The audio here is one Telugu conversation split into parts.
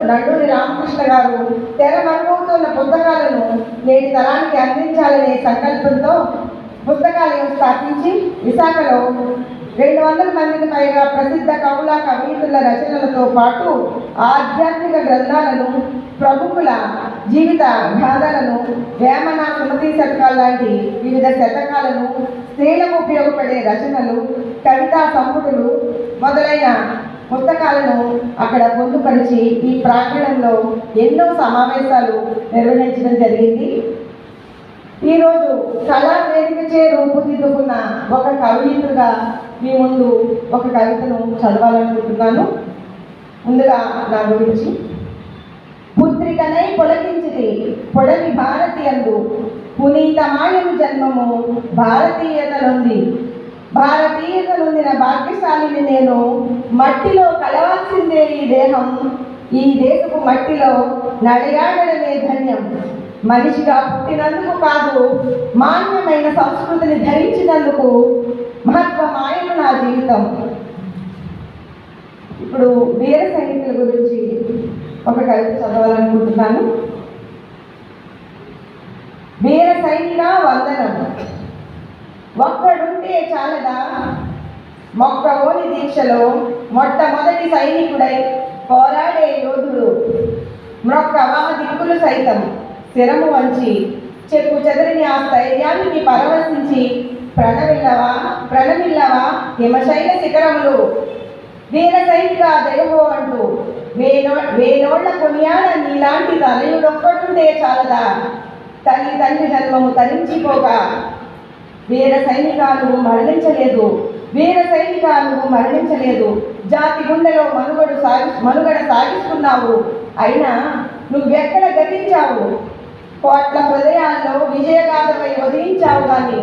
నండూరి రామకృష్ణ గారు తెర మరుగవుతున్న పుస్తకాలను నేటి తరానికి అందించాలనే సంకల్పంతో పుస్తకాలయం స్థాపించి విశాఖలో రెండు వందల మందికి పైగా ప్రసిద్ధ కవుల కవయితుల రచనలతో పాటు ఆధ్యాత్మిక గ్రంథాలను ప్రముఖుల జీవిత గాథలను వేమన సుమతి శతకాలు లాంటి వివిధ శతకాలను స్త్రీలకు ఉపయోగపడే రచనలు కవితా సంపుటులు మొదలైన పుస్తకాలను అక్కడ పొందుపరిచి ఈ ప్రాంగణంలో ఎన్నో సమావేశాలు నిర్వహించడం జరిగింది. ఈరోజు కళా వేదికచే రూపుదిద్దుకున్న ఒక కవయిత్రుగా మీ ముందు ఒక కవితను చదవాలనుకుంటున్నాను. ముందుగా నా గురించి. పుత్రికనై పొలకించిది పొడవి భారతీయందు పునీతమాయను జన్మము భారతీయతలుంది. భారతీయతలుందిన భాగ్యశాలిని నేను మట్టిలో కలవాల్సిందే ఈ దేహం. ఈ దేశపు మట్టిలో నడియాడడమే ధన్యం. మనిషిగా పుట్టినందుకు కాదు మాన్యమైన సంస్కృతిని ధరించినందుకు మహత్వమాయన నా జీవితం. ఇప్పుడు వీర సైనికుల గురించి ఒక కవిత చదవాలనుకుంటున్నాను. వీర సైనిక వందనం. ఒక్కడుంటే చాలదా? మొక్కవోని దీక్షలో మొట్టమొదటి సైనికుడై పోరాడే యోధుడు మ్రొక్కవా దిక్కులు సైతం శిరము వంచి చెప్పు చెదరిని ఆ స్థైర్యాన్ని పరవశించి ప్రణమిల్లవా? ప్రణమిల్లవా? హిమశైల శిఖరములు. వీర సైనిక దయవో అంటూ వేనో వేనోళ్ళ కొనియాడ నీలాంటి తనయుడొక్కడుంటే చాలదా? తల్లి తండ్రి జన్మము తరించిపోక వీర సైనికాలు మరణించలేదు. వీర సైనికాలు మరణించలేదు. జాతి గుండెలో మనుగడు సాగి మనుగడ సాగిస్తున్నావు. అయినా నువ్వెక్కడ గతించావు? కోట్ల హృదయాల్లో విజయగాథమై ఉదయించావు కానీ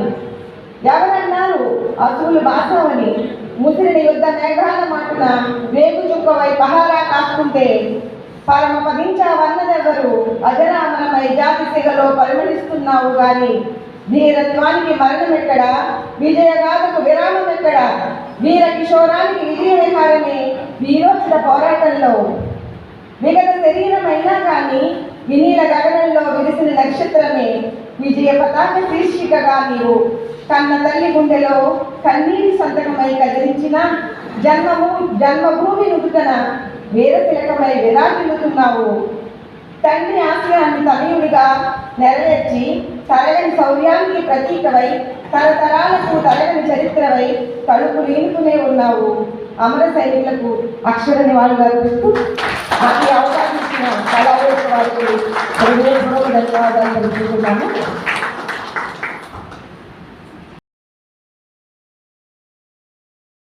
ఎవరన్నారు? అసూలు బాసవని. ముసిరిని యుద్ధ మేఘాల మాటున వేగు చుక్కవై పహారా కాస్తుంటే పరమ పదించావన్నదెవరు అజరామరమై జాతి సిగలో పరిమళిస్తున్నావు కానీ వీరత్వానికి మరణం ఎక్కడ? విజయగాథకు విరామం ఎక్కడ? వీర కిషోరానికి విజయ విహారమే వీరోచిత పోరాటంలో. విగత శరీరమైనా కానీ వినీల గగనంలో విరిసిన నక్షత్రమే విజయ పతాక శీర్షికగా నీవు కన్న తల్లి గుండెలో కన్నీటి సంతకమై కదిలించిన జన్మము జన్మభూమి నుదుటన వీర తిలకమై విరాజిల్లుతున్నావు. తండ్రి ఆశయాన్ని తనయుడిగా నెరవేర్చి తరగని శౌర్యానికి ప్రతీకవై తరతరాలకు తరగని చరిత్రవై తలుపు లీనుకునే ఉన్నావు. అమర సైనికులకు అక్షర నివాళులు అర్పిస్తూ నాకు అవకాశం ఇచ్చిన కళావేశ వారికి హృదయపూర్వక ధన్యవాదాలు తెలుసుకున్నాము